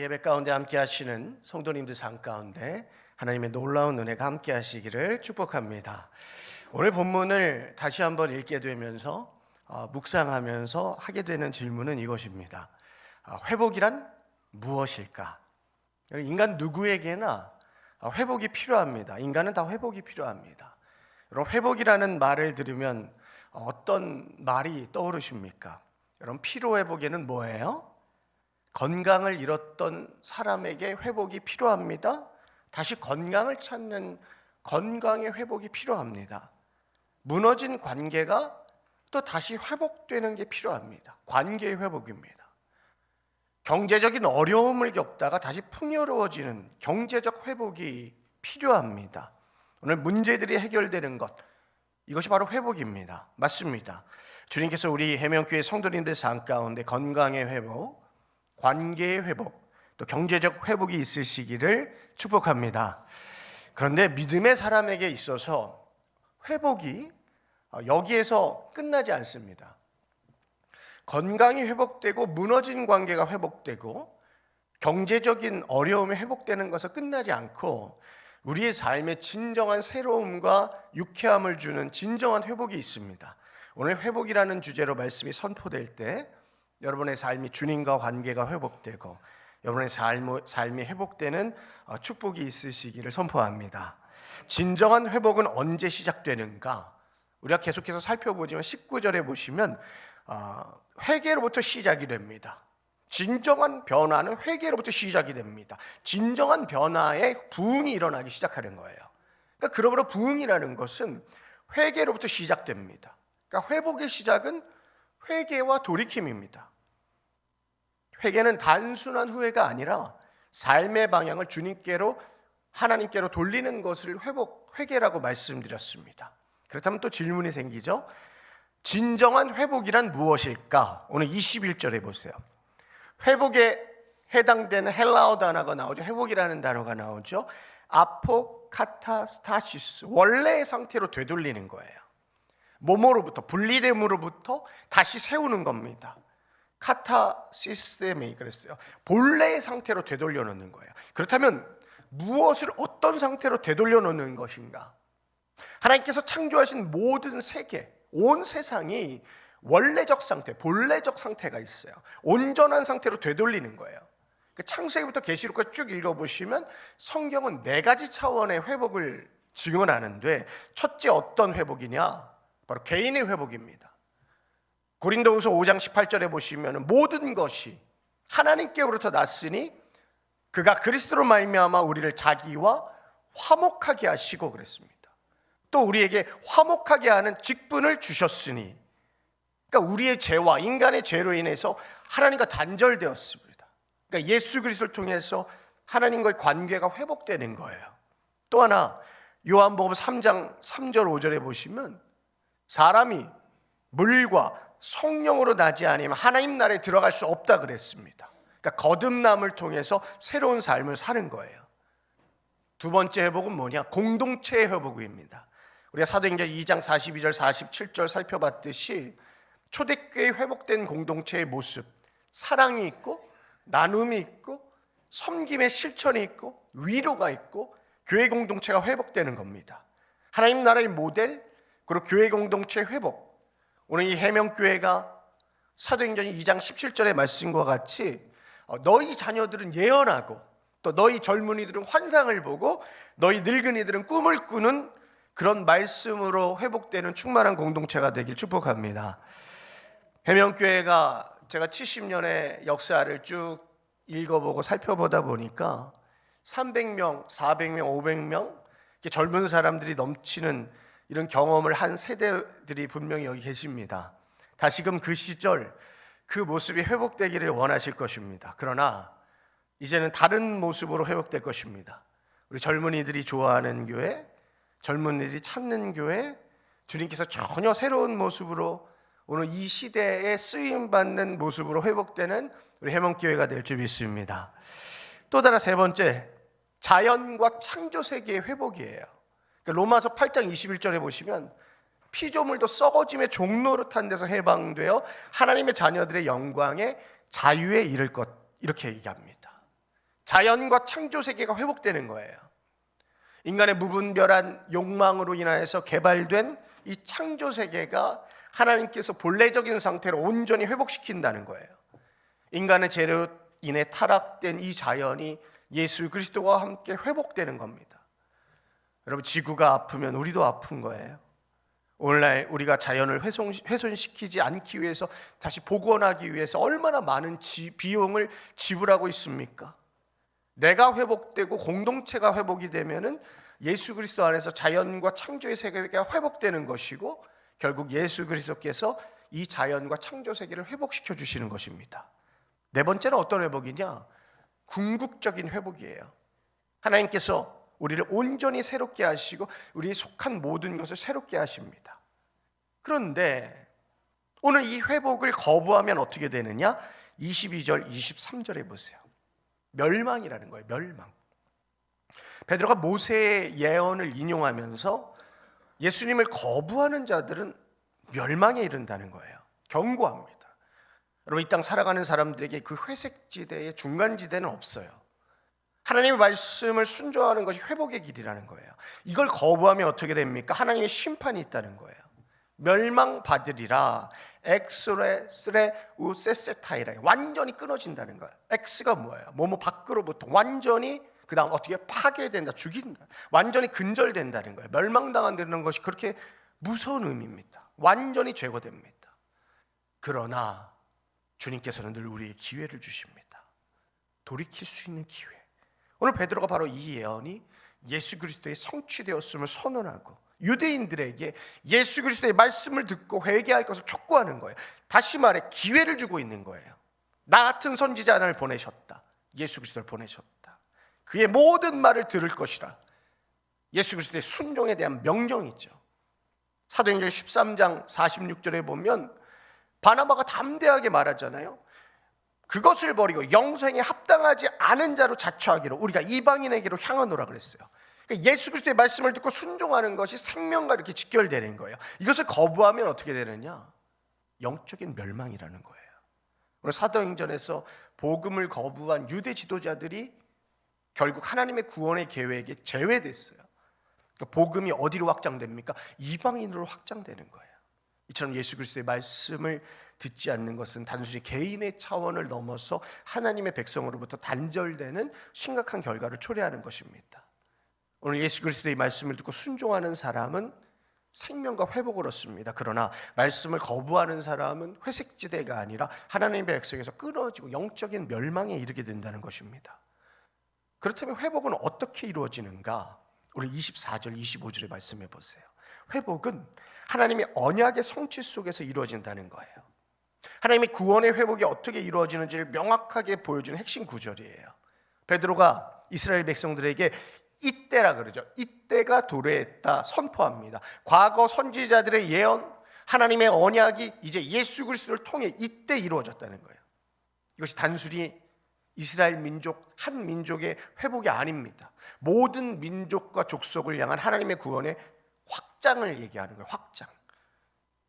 우리 예배 가운데 함께 하시는 성도님들 상 가운데 하나님의 놀라운 은혜가 함께 하시기를 축복합니다. 오늘 본문을 다시 한번 읽게 되면서 어, 묵상하면서 하게 되는 질문은 이것입니다. 아, 회복이란 무엇일까? 인간 누구에게나 아, 회복이 필요합니다. 인간은 다 회복이 필요합니다. 여러분 회복이라는 말을 들으면 어떤 말이 떠오르십니까? 여러분 피로 회복에는 뭐예요? 건강을 잃었던 사람에게 회복이 필요합니다. 다시 건강을 찾는 건강의 회복이 필요합니다. 무너진 관계가 또 다시 회복되는 게 필요합니다. 관계의 회복입니다. 경제적인 어려움을 겪다가 다시 풍요로워지는 경제적 회복이 필요합니다. 오늘 문제들이 해결되는 것 이것이 바로 회복입니다. 맞습니다. 주님께서 우리 해명교회 성도님들 삶 가운데 건강의 회복, 관계의 회복, 또 경제적 회복이 있으시기를 축복합니다. 그런데 믿음의 사람에게 있어서 회복이 여기에서 끝나지 않습니다. 건강이 회복되고 무너진 관계가 회복되고 경제적인 어려움이 회복되는 것은 끝나지 않고 우리의 삶에 진정한 새로움과 유쾌함을 주는 진정한 회복이 있습니다. 오늘 회복이라는 주제로 말씀이 선포될 때 여러분의 삶이 주님과 관계가 회복되고 여러분의 삶, 삶이 회복되는 어, 축복이 있으시기를 선포합니다. 진정한 회복은 언제 시작되는가? 우리가 계속해서 살펴보지만 19절에 보시면 어, 회개로부터 시작이 됩니다. 진정한 변화는 회개로부터 시작이 됩니다. 진정한 변화에 부흥이 일어나기 시작하는 거예요. 그러니까 그러므로 부흥이라는 것은 회개로부터 시작됩니다. 그러니까 회복의 시작은 회개와 돌이킴입니다. 회개는 단순한 후회가 아니라 삶의 방향을 주님께로 하나님께로 돌리는 것을 회복 회개라고 말씀드렸습니다. 그렇다면 또 질문이 생기죠. 진정한 회복이란 무엇일까? 오늘 21절에 보세요. 회복에 해당되는 헬라어 단어가 나오죠. 회복이라는 단어가 나오죠. 아포카타스타시스 원래의 상태로 되돌리는 거예요. 몸으로부터 분리됨으로부터 다시 세우는 겁니다. 카타 시스템이 그랬어요. 본래의 상태로 되돌려 놓는 거예요. 그렇다면 무엇을 어떤 상태로 되돌려 놓는 것인가? 하나님께서 창조하신 모든 세계, 온 세상이 원래적 상태, 본래적 상태가 있어요. 온전한 상태로 되돌리는 거예요. 그 창세기부터 계시록까지 쭉 읽어보시면 성경은 네 가지 차원의 회복을 증언하는데 첫째 어떤 회복이냐? 바로 개인의 회복입니다. 고린도후서 5장 18절에 보시면 모든 것이 하나님께로부터 났으니 그가 그리스도로 말미암아 우리를 자기와 화목하게 하시고 그랬습니다. 또 우리에게 화목하게 하는 직분을 주셨으니 그러니까 우리의 죄와 인간의 죄로 인해서 하나님과 단절되었습니다. 그러니까 예수 그리스도를 통해서 하나님과의 관계가 회복되는 거예요. 또 하나 요한복음 3장 3절 5절에 보시면 사람이 물과 성령으로 나지 않으면 하나님 나라에 들어갈 수 없다 그랬습니다. 그러니까 거듭남을 통해서 새로운 삶을 사는 거예요. 두 번째 회복은 뭐냐? 공동체의 회복입니다. 우리가 사도행전 2장 42절 47절 살펴봤듯이 초대교회 회복된 공동체의 모습, 사랑이 있고 나눔이 있고 섬김의 실천이 있고 위로가 있고 교회 공동체가 회복되는 겁니다. 하나님 나라의 모델 그리고 교회 공동체 회복. 오늘 이 해명교회가 사도행전 2장 17절의 말씀과 같이 어, 너희 자녀들은 예언하고 또 너희 젊은이들은 환상을 보고 너희 늙은이들은 꿈을 꾸는 그런 말씀으로 회복되는 충만한 공동체가 되길 축복합니다. 해명교회가 제가 70년의 역사를 쭉 읽어보고 살펴보다 보니까 300명, 400명, 500명 젊은 사람들이 넘치는 이런 경험을 한 세대들이 분명히 여기 계십니다. 다시금 그 시절 그 모습이 회복되기를 원하실 것입니다. 그러나 이제는 다른 모습으로 회복될 것입니다. 우리 젊은이들이 좋아하는 교회, 젊은이들이 찾는 교회, 주님께서 전혀 새로운 모습으로 오늘 이 시대에 쓰임 받는 모습으로 회복되는 우리 해몽 교회가 될 줄 믿습니다. 또 다른 세 번째, 자연과 창조 세계의 회복이에요. 그러니까 로마서 8장 21절에 보시면 피조물도 썩어짐의 종노릇한 데서 해방되어 하나님의 자녀들의 영광에 자유에 이를 것 이렇게 얘기합니다. 자연과 창조 세계가 회복되는 거예요. 인간의 무분별한 욕망으로 인하여서 개발된 이 창조 세계가 하나님께서 본래적인 상태로 온전히 회복시킨다는 거예요. 인간의 죄로 인해 타락된 이 자연이 예수 그리스도와 함께 회복되는 겁니다. 여러분 지구가 아프면 우리도 아픈 거예요. 오늘날 우리가 자연을 훼손, 훼손시키지 않기 위해서 다시 복원하기 위해서 얼마나 많은 지, 비용을 지불하고 있습니까? 내가 회복되고 공동체가 회복이 되면은 예수 그리스도 안에서 자연과 창조의 세계가 회복되는 것이고 결국 예수 그리스도께서 이 자연과 창조 세계를 회복시켜 주시는 것입니다. 네 번째는 어떤 회복이냐? 궁극적인 회복이에요. 하나님께서 우리를 온전히 새롭게 하시고 우리의 속한 모든 것을 새롭게 하십니다. 그런데 오늘 이 회복을 거부하면 어떻게 되느냐? 22절, 23절에 보세요. 멸망이라는 거예요. 멸망. 베드로가 모세의 예언을 인용하면서 예수님을 거부하는 자들은 멸망에 이른다는 거예요. 경고합니다. 여러분 이 땅 살아가는 사람들에게 그 회색 지대의 중간 지대는 없어요. 하나님의 말씀을 순종하는 것이 회복의 길이라는 거예요. 이걸 거부하면 어떻게 됩니까? 하나님의 심판이 있다는 거예요. 멸망받으리라 엑스레 스레 우세세타이라 완전히 끊어진다는 거예요. X가 뭐예요? 뭐뭐 밖으로부터 완전히 그다음 어떻게 파괴된다, 죽인다, 완전히 근절된다는 거예요. 멸망당한다는 것이 그렇게 무서운 의미입니다. 완전히 제거됩니다. 그러나 주님께서는 늘 우리의 기회를 주십니다. 돌이킬 수 있는 기회. 오늘 베드로가 바로 이 예언이 예수 그리스도의 성취되었음을 선언하고 유대인들에게 예수 그리스도의 말씀을 듣고 회개할 것을 촉구하는 거예요. 다시 말해 기회를 주고 있는 거예요. 나 같은 선지자 하나를 보내셨다. 예수 그리스도를 보내셨다. 그의 모든 말을 들을 것이라. 예수 그리스도의 순종에 대한 명령이죠. 사도행전 13장 46절에 보면 바나바가 담대하게 말하잖아요. 그것을 버리고 영생에 합당하지 않은 자로 자처하기로 우리가 이방인에게로 향하노라 그랬어요. 그러니까 예수 그리스도의 말씀을 듣고 순종하는 것이 생명과 이렇게 직결되는 거예요. 이것을 거부하면 어떻게 되느냐? 영적인 멸망이라는 거예요. 오늘 사도행전에서 복음을 거부한 유대 지도자들이 결국 하나님의 구원의 계획에 제외됐어요. 그러니까 복음이 어디로 확장됩니까? 이방인으로 확장되는 거예요. 이처럼 예수 그리스도의 말씀을 듣지 않는 것은 단순히 개인의 차원을 넘어서 하나님의 백성으로부터 단절되는 심각한 결과를 초래하는 것입니다. 오늘 예수 그리스도의 말씀을 듣고 순종하는 사람은 생명과 회복을 얻습니다. 그러나 말씀을 거부하는 사람은 회색지대가 아니라 하나님의 백성에서 끊어지고 영적인 멸망에 이르게 된다는 것입니다. 그렇다면 회복은 어떻게 이루어지는가? 우리 24절, 25절의 말씀해 보세요. 회복은 하나님의 언약의 성취 속에서 이루어진다는 거예요. 하나님의 구원의 회복이 어떻게 이루어지는지를 명확하게 보여주는 핵심 구절이에요. 베드로가 이스라엘 백성들에게 이때라 그러죠. 이때가 도래했다 선포합니다. 과거 선지자들의 예언, 하나님의 언약이 이제 예수 그리스도를 통해 이때 이루어졌다는 거예요. 이것이 단순히 이스라엘 민족 한 민족의 회복이 아닙니다. 모든 민족과 족속을 향한 하나님의 구원의 확장을 얘기하는 거예요. 확장.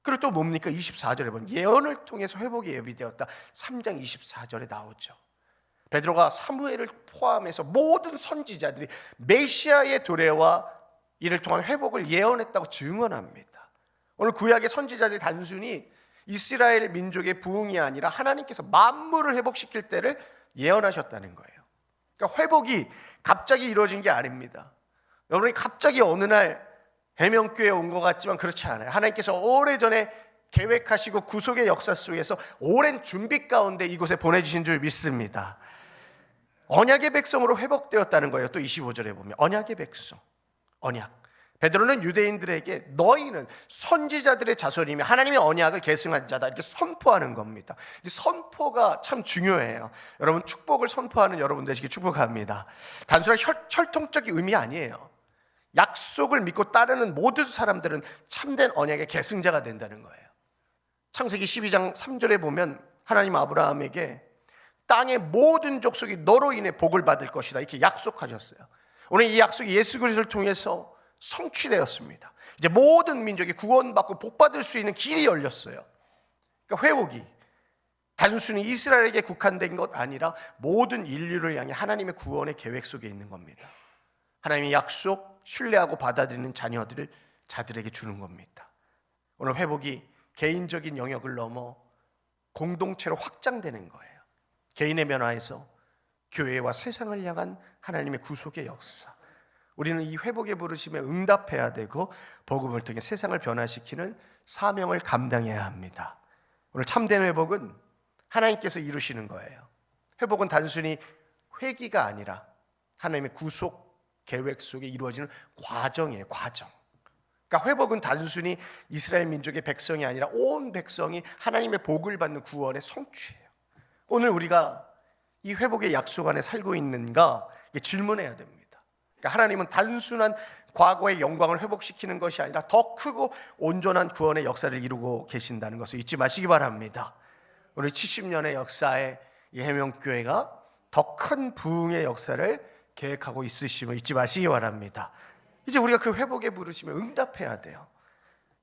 그리고 또 뭡니까? 24절에 보면 예언을 통해서 회복이 예비되었다. 3장 24절에 나오죠. 베드로가 사무엘을 포함해서 모든 선지자들이 메시아의 도래와 이를 통한 회복을 예언했다고 증언합니다. 오늘 구약의 선지자들이 단순히 이스라엘 민족의 부흥이 아니라 하나님께서 만물을 회복시킬 때를 예언하셨다는 거예요. 그러니까 회복이 갑자기 이루어진 게 아닙니다. 여러분이 갑자기 어느 날 해명교회에 온 것 같지만 그렇지 않아요. 하나님께서 오래전에 계획하시고 구속의 역사 속에서 오랜 준비 가운데 이곳에 보내주신 줄 믿습니다. 언약의 백성으로 회복되었다는 거예요. 또 25절에 보면 언약의 백성, 언약. 베드로는 유대인들에게 너희는 선지자들의 자손이며 하나님의 언약을 계승한 자다 이렇게 선포하는 겁니다. 이 선포가 참 중요해요. 여러분 축복을 선포하는 여러분 되시기 축복합니다. 단순한 혈, 혈통적인 의미 아니에요. 약속을 믿고 따르는 모든 사람들은 참된 언약의 계승자가 된다는 거예요. 창세기 12장 3절에 보면 하나님 아브라함에게 땅의 모든 족속이 너로 인해 복을 받을 것이다 이렇게 약속하셨어요. 오늘 이 약속이 예수 그리스도를 통해서 성취되었습니다. 이제 모든 민족이 구원받고 복 받을 수 있는 길이 열렸어요. 그러니까 회복이 단순히 이스라엘에게 국한된 것 아니라 모든 인류를 향해 하나님의 구원의 계획 속에 있는 겁니다. 하나님의 약속 신뢰하고 받아들이는 자녀들을 자들에게 주는 겁니다. 오늘 회복이 개인적인 영역을 넘어 공동체로 확장되는 거예요. 개인의 변화에서 교회와 세상을 향한 하나님의 구속의 역사. 우리는 이 회복의 부르심에 응답해야 되고 복음을 통해 세상을 변화시키는 사명을 감당해야 합니다. 오늘 참된 회복은 하나님께서 이루시는 거예요. 회복은 단순히 회기가 아니라 하나님의 구속 계획 속에 이루어지는 과정이에요, 과정. 그러니까 회복은 단순히 이스라엘 민족의 백성이 아니라 온 백성이 하나님의 복을 받는 구원의 성취예요. 오늘 우리가 이 회복의 약속 안에 살고 있는가 질문해야 됩니다. 그러니까 하나님은 단순한 과거의 영광을 회복시키는 것이 아니라 더 크고 온전한 구원의 역사를 이루고 계신다는 것을 잊지 마시기 바랍니다. 우리 70년의 역사에 이 해명교회가 더 큰 부흥의 역사를 계획하고 있으심을 잊지 마시기 바랍니다. 이제 우리가 그 회복에 부르시면 응답해야 돼요.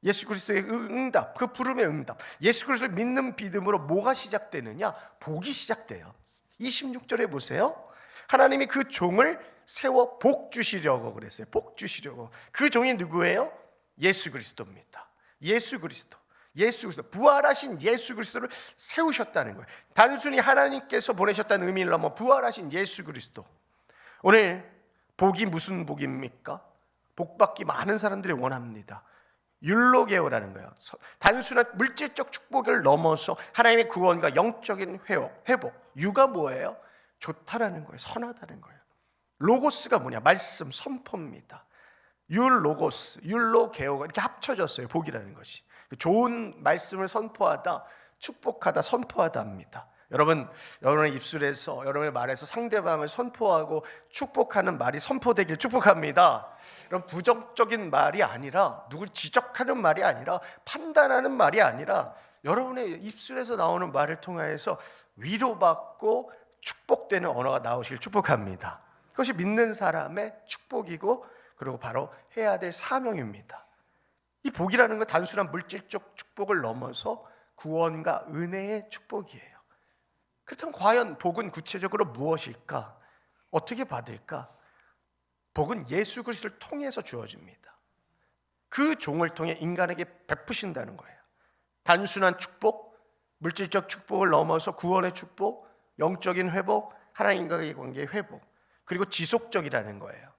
예수 그리스도의 응답, 그 부름의 응답. 예수 그리스도를 믿는 믿음으로 뭐가 시작되느냐? 복이 시작돼요. 26절에 보세요. 하나님이 그 종을 세워 복 주시려고 그랬어요. 복 주시려고. 그 종이 누구예요? 예수 그리스도입니다. 예수 그리스도. 예수 그리스도 부활하신 예수 그리스도를 세우셨다는 거예요. 단순히 하나님께서 보내셨다는 의미를 넘어 부활하신 예수 그리스도. 오늘 복이 무슨 복입니까? 복받기 많은 사람들이 원합니다. 율로게오라는 거예요. 단순한 물질적 축복을 넘어서 하나님의 구원과 영적인 회복, 회복. 유가 뭐예요? 좋다라는 거예요. 선하다는 거예요. 로고스가 뭐냐? 말씀, 선포입니다. 율로고스, 율로게오가 이렇게 합쳐졌어요. 복이라는 것이. 좋은 말씀을 선포하다, 축복하다, 선포하다 합니다. 여러분, 여러분의 입술에서, 여러분의 말에서 상대방을 선포하고 축복하는 말이 선포되길 축복합니다. 여러분, 부정적인 말이 아니라, 누굴 지적하는 말이 아니라, 판단하는 말이 아니라, 여러분의 입술에서 나오는 말을 통하여서 위로받고 축복되는 언어가 나오시길 축복합니다. 그것이 믿는 사람의 축복이고, 그리고 바로 해야 될 사명입니다. 이 복이라는 건 단순한 물질적 축복을 넘어서 구원과 은혜의 축복이에요. 그렇다면 과연 복은 구체적으로 무엇일까? 어떻게 받을까? 복은 예수 그리스도를 통해서 주어집니다. 그 종을 통해 인간에게 베푸신다는 거예요. 단순한 축복, 물질적 축복을 넘어서 구원의 축복, 영적인 회복, 하나님과의 관계의 회복, 그리고 지속적이라는 거예요.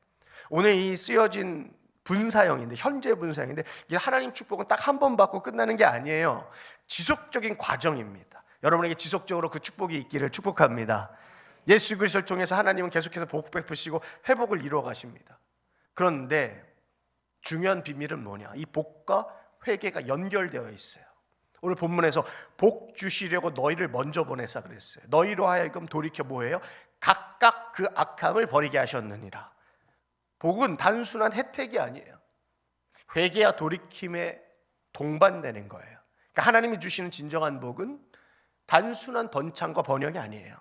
오늘 이 쓰여진 분사형인데 현재 분사형인데 하나님 축복은 딱 한 번 받고 끝나는 게 아니에요. 지속적인 과정입니다. 여러분에게 지속적으로 그 축복이 있기를 축복합니다. 예수 그리스도를 통해서 하나님은 계속해서 복 베푸시고 회복을 이루어 가십니다. 그런데 중요한 비밀은 뭐냐? 이 복과 회개가 연결되어 있어요. 오늘 본문에서 복 주시려고 너희를 먼저 보내사 그랬어요. 너희로 하여금 돌이켜 뭐예요? 각각 그 악함을 버리게 하셨느니라. 복은 단순한 혜택이 아니에요. 회개와 돌이킴에 동반되는 거예요. 그러니까 하나님이 주시는 진정한 복은 단순한 번창과 번영이 아니에요.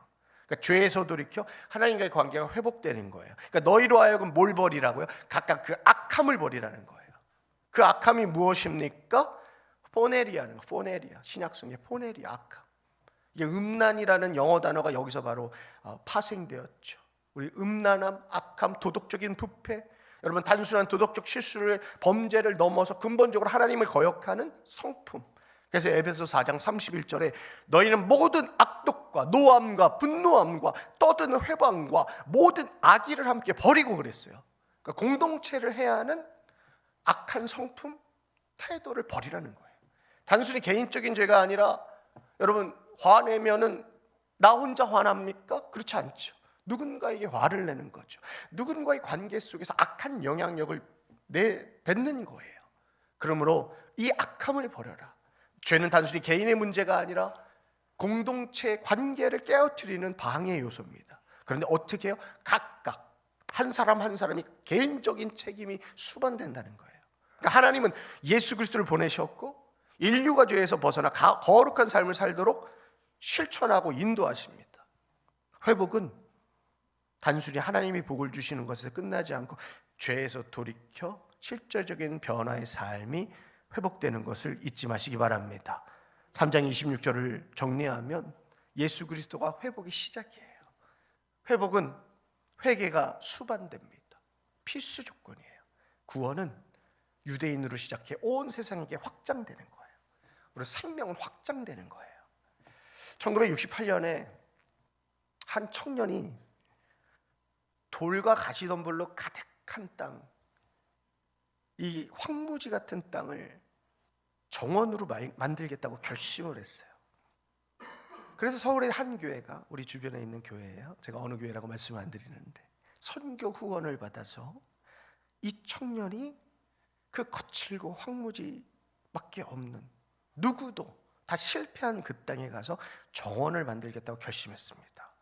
그러니까 죄에서 돌이켜 하나님과의 관계가 회복되는 거예요. 그러니까 너희로 하여금 뭘 버리라고요? 각각 그 악함을 버리라는 거예요. 그 악함이 무엇입니까? 포네리아는 거, 포네리아 신약성의 포네리아 악함. 이게 음란이라는 영어 단어가 여기서 바로 어, 파생되었죠. 우리 음란함, 악함, 도덕적인 부패, 여러분 단순한 도덕적 실수를 범죄를 넘어서 근본적으로 하나님을 거역하는 성품. 그래서 에베소 4장 31절에 너희는 모든 악독과 노함과 분노함과 떠드는 회방과 모든 악의를 함께 버리고 그랬어요. 그러니까 공동체를 해야 하는 악한 성품, 태도를 버리라는 거예요. 단순히 개인적인 죄가 아니라 여러분 화내면은 나 혼자 화납니까? 그렇지 않죠. 누군가에게 화를 내는 거죠. 누군가의 관계 속에서 악한 영향력을 내 뱉는 거예요. 그러므로 이 악함을 버려라. 죄는 단순히 개인의 문제가 아니라 공동체 관계를 깨어뜨리는 방해 요소입니다. 그런데 어떻게 해요? 각각 한 사람 한 사람이 개인적인 책임이 수반된다는 거예요. 그러니까 하나님은 예수 그리스도를 보내셨고 인류가 죄에서 벗어나 거룩한 삶을 살도록 실천하고 인도하십니다. 회복은 단순히 하나님이 복을 주시는 것에서 끝나지 않고 죄에서 돌이켜 실제적인 변화의 삶이 회복되는 것을 잊지 마시기 바랍니다. 3장 26절을 정리하면 예수 그리스도가 회복의 시작이에요. 회복은 회개가 수반됩니다. 필수 조건이에요. 구원은 유대인으로 시작해 온 세상에게 확장되는 거예요. 우리 생명은 확장되는 거예요. 1968년에 한 청년이 돌과 가시덤불로 가득한 땅, 이 황무지 같은 땅을 정원으로 말- 만들겠다고 결심을 했어요. 그래서 서울의 한 교회가 우리 주변에 있는 교회예요. 제가 어느 교회라고 말씀을 안 드리는데 선교 후원을 받아서 이 청년이 그 거칠고 황무지밖에 없는 누구도 다 실패한 그 땅에 가서 정원을 만들겠다고 결심했습니다.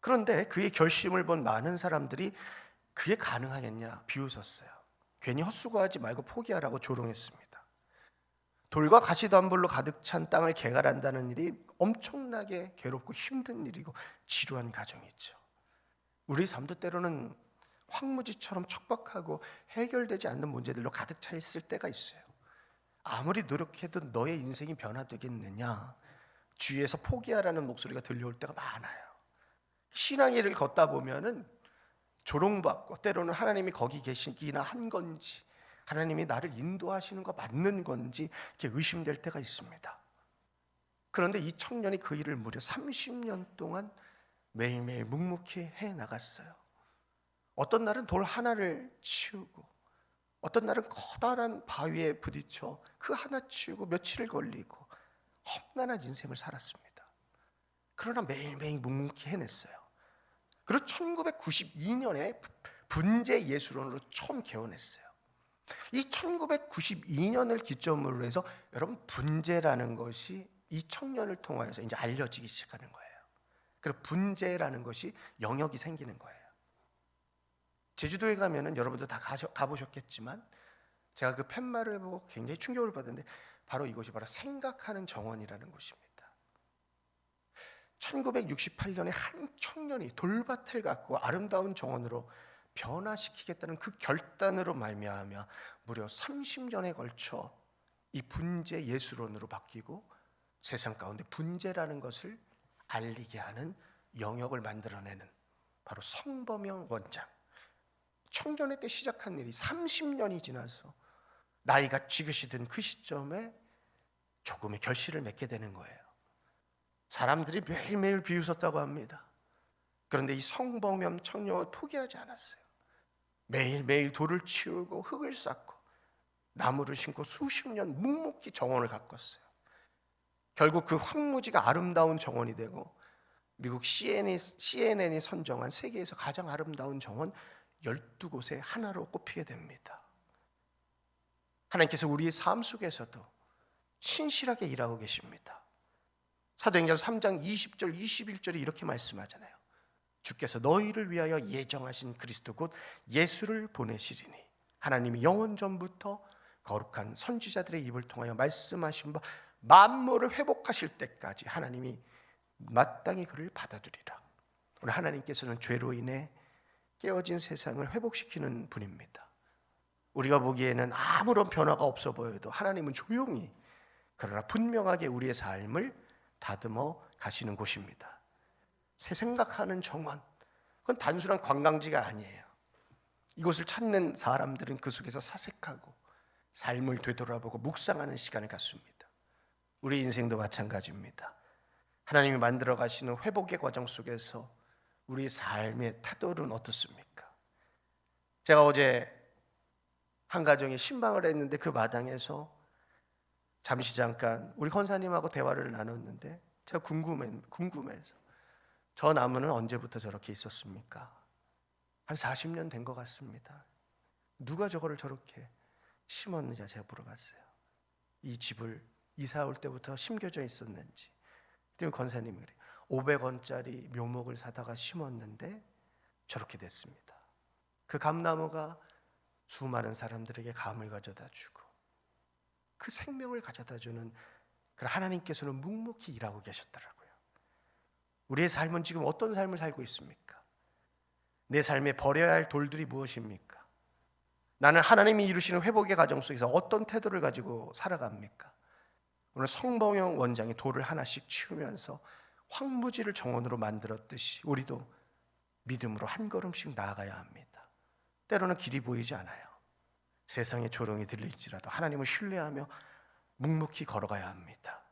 그런데 그의 결심을 본 많은 사람들이 그게 가능하겠냐 비웃었어요. 괜히 헛수고하지 말고 포기하라고 조롱했습니다. 돌과 가시덤불로 가득 찬 땅을 개발한다는 일이 엄청나게 괴롭고 힘든 일이고 지루한 과정이죠. 우리 삶도 때로는 황무지처럼 척박하고 해결되지 않는 문제들로 가득 차 있을 때가 있어요. 아무리 노력해도 너의 인생이 변화되겠느냐? 주위에서 포기하라는 목소리가 들려올 때가 많아요. 신앙의 길을 걷다 보면은 조롱받고 때로는 하나님이 거기 계시기나 한 건지 하나님이 나를 인도하시는 거 맞는 건지 이렇게 의심될 때가 있습니다. 그런데 이 청년이 그 일을 무려 30년 동안 매일매일 묵묵히 해 나갔어요. 어떤 날은 돌 하나를 치우고 어떤 날은 커다란 바위에 부딪혀 그 하나 치우고 며칠을 걸리고 험난한 인생을 살았습니다. 그러나 매일매일 묵묵히 해냈어요. 그리고 1992년에 분재 예술원으로 처음 개원했어요. 이 1992년을 기점으로 해서 여러분 분재라는 것이 이 청년을 통하여서 이제 알려지기 시작하는 거예요. 그리고 분재라는 것이 영역이 생기는 거예요. 제주도에 가면은 여러분도 다 가셔, 가보셨겠지만 제가 그 팻말을 보고 굉장히 충격을 받았는데 바로 이것이 바로 생각하는 정원이라는 곳입니다. 1968년에 한 청년이 돌밭을 갖고 아름다운 정원으로 변화시키겠다는 그 결단으로 말미암아 무려 30년에 걸쳐 이 분재 예술원으로 바뀌고 세상 가운데 분재라는 것을 알리게 하는 영역을 만들어내는 바로 성범영 원장. 청년의 때 시작한 일이 30년이 지나서 나이가 지긋이 든그 시점에 조금의 결실을 맺게 되는 거예요. 사람들이 매일매일 비웃었다고 합니다. 그런데 이 성범염 청년은 포기하지 않았어요. 매일매일 돌을 치우고 흙을 쌓고 나무를 심고 수십 년 묵묵히 정원을 가꿨어요. 결국 그 황무지가 아름다운 정원이 되고 미국 CNN이, 선정한 세계에서 가장 아름다운 정원 12곳의 하나로 꼽히게 됩니다. 하나님께서 우리의 삶 속에서도 신실하게 일하고 계십니다. 사도행전 3장 20절 21절에 이렇게 말씀하잖아요. 주께서 너희를 위하여 예정하신 그리스도 곧 예수를 보내시리니 하나님이 영원 전부터 거룩한 선지자들의 입을 통하여 말씀하신 바 만물을 회복하실 때까지 하나님이 마땅히 그를 받아들이라. 오늘 하나님께서는 죄로 인해 깨어진 세상을 회복시키는 분입니다. 우리가 보기에는 아무런 변화가 없어 보여도 하나님은 조용히 그러나 분명하게 우리의 삶을 다듬어 가시는 곳입니다. 새 생각하는 정원. 그건 단순한 관광지가 아니에요. 이곳을 찾는 사람들은 그 속에서 사색하고 삶을 되돌아보고 묵상하는 시간을 갖습니다. 우리 인생도 마찬가지입니다. 하나님이 만들어 가시는 회복의 과정 속에서 우리 삶의 태도는 어떻습니까? 제가 어제 한 가정에 신방을 했는데 그 마당에서 잠시 잠깐 우리 권사님하고 대화를 나눴는데 제가 궁금해, 궁금해서 저 나무는 언제부터 저렇게 있었습니까? 한 40년 된 것 같습니다. 누가 저거를 저렇게 심었는지 제가 물어봤어요. 이 집을 이사 올 때부터 심겨져 있었는지. 그때 권사님이 그래. 500원짜리 묘목을 사다가 심었는데 저렇게 됐습니다. 그 감나무가 수많은 사람들에게 감을 가져다 주고 그 생명을 가져다 주는 그 하나님께서는 묵묵히 일하고 계셨더라고요. 우리의 삶은 지금 어떤 삶을 살고 있습니까? 내 삶에 버려야 할 돌들이 무엇입니까? 나는 하나님이 이루시는 회복의 과정 속에서 어떤 태도를 가지고 살아갑니까? 오늘 성범영 원장이 돌을 하나씩 치우면서 황무지를 정원으로 만들었듯이 우리도 믿음으로 한 걸음씩 나아가야 합니다. 때로는 길이 보이지 않아요. 세상의 조롱이 들릴지라도 하나님을 신뢰하며 묵묵히 걸어가야 합니다.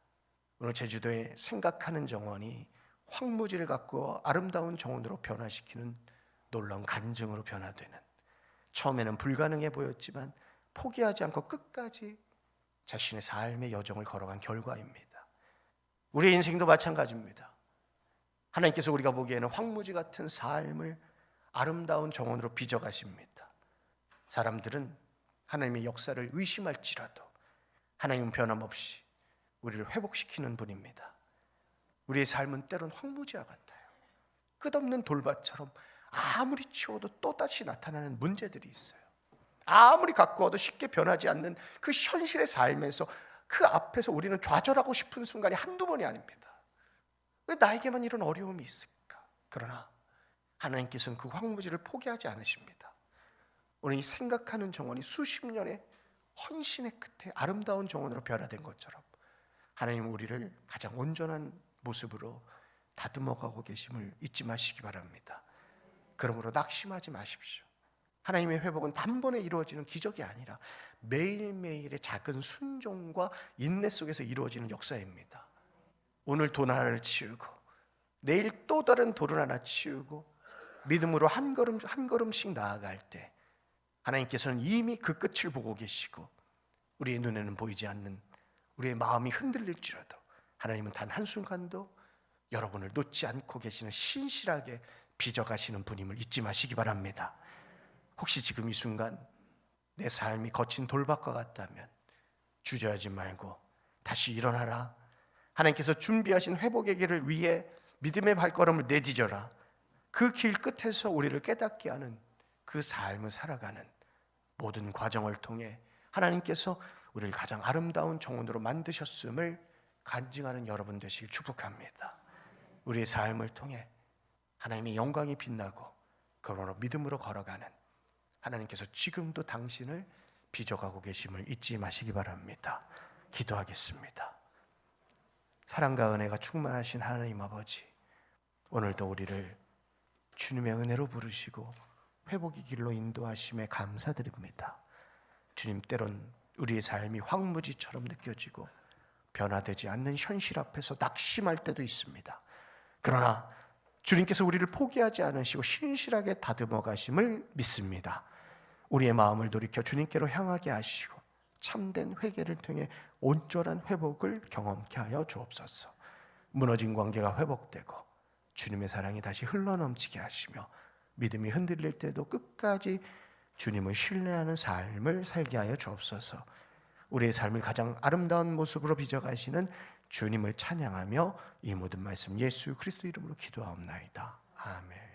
오늘 제주도의 생각하는 정원이 황무지를 갖고 아름다운 정원으로 변화시키는 놀라운 간증으로 변화되는 처음에는 불가능해 보였지만 포기하지 않고 끝까지 자신의 삶의 여정을 걸어간 결과입니다. 우리의 인생도 마찬가지입니다. 하나님께서 우리가 보기에는 황무지 같은 삶을 아름다운 정원으로 빚어가십니다. 사람들은 하나님의 역사를 의심할지라도 하나님은 변함없이 우리를 회복시키는 분입니다. 우리의 삶은 때론 황무지와 같아요. 끝없는 돌밭처럼 아무리 치워도 또다시 나타나는 문제들이 있어요. 아무리 가꾸어도 쉽게 변하지 않는 그 현실의 삶에서 그 앞에서 우리는 좌절하고 싶은 순간이 한두 번이 아닙니다. 왜 나에게만 이런 어려움이 있을까? 그러나 하나님께서는 그 황무지를 포기하지 않으십니다. 이 생각하는 정원이 수십 년의 헌신의 끝에 아름다운 정원으로 변화된 것처럼 하나님 우리를 가장 온전한 모습으로 다듬어 가고 계심을 잊지 마시기 바랍니다. 그러므로 낙심하지 마십시오. 하나님의 회복은 단번에 이루어지는 기적이 아니라 매일매일의 작은 순종과 인내 속에서 이루어지는 역사입니다. 오늘 돌 하나를 치우고 내일 또 다른 돌을 하나 치우고 믿음으로 한 걸음 한 걸음씩 나아갈 때 하나님께서는 이미 그 끝을 보고 계시고 우리의 눈에는 보이지 않는 우리의 마음이 흔들릴지라도 하나님은 단 한순간도 여러분을 놓지 않고 계시는 신실하게 빚어가시는 분임을 잊지 마시기 바랍니다. 혹시 지금 이 순간 내 삶이 거친 돌밭과 같다면 주저하지 말고 다시 일어나라. 하나님께서 준비하신 회복의 길을 위해 믿음의 발걸음을 내디뎌라. 그 길 끝에서 우리를 깨닫게 하는 그 삶을 살아가는 모든 과정을 통해 하나님께서 우리를 가장 아름다운 정원으로 만드셨음을 간증하는 여러분 되시길 축복합니다. 우리의 삶을 통해 하나님의 영광이 빛나고 그러므로 믿음으로 걸어가는 하나님께서 지금도 당신을 빚어가고 계심을 잊지 마시기 바랍니다. 기도하겠습니다. 사랑과 은혜가 충만하신 하나님 아버지, 오늘도 우리를 주님의 은혜로 부르시고 회복의 길로 인도하심에 감사드립니다. 주님 때론 우리의 삶이 황무지처럼 느껴지고 변화되지 않는 현실 앞에서 낙심할 때도 있습니다. 그러나 주님께서 우리를 포기하지 않으시고 신실하게 다듬어 가심을 믿습니다. 우리의 마음을 돌이켜 주님께로 향하게 하시고 참된 회개를 통해 온전한 회복을 경험케 하여 주옵소서. 무너진 관계가 회복되고 주님의 사랑이 다시 흘러넘치게 하시며 믿음이 흔들릴 때도 끝까지 주님을 신뢰하는 삶을 살게 하여 주옵소서. 우리의 삶을 가장 아름다운 모습으로 빚어가시는 주님을 찬양하며 이 모든 말씀 예수 그리스도 이름으로 기도하옵나이다. 아멘.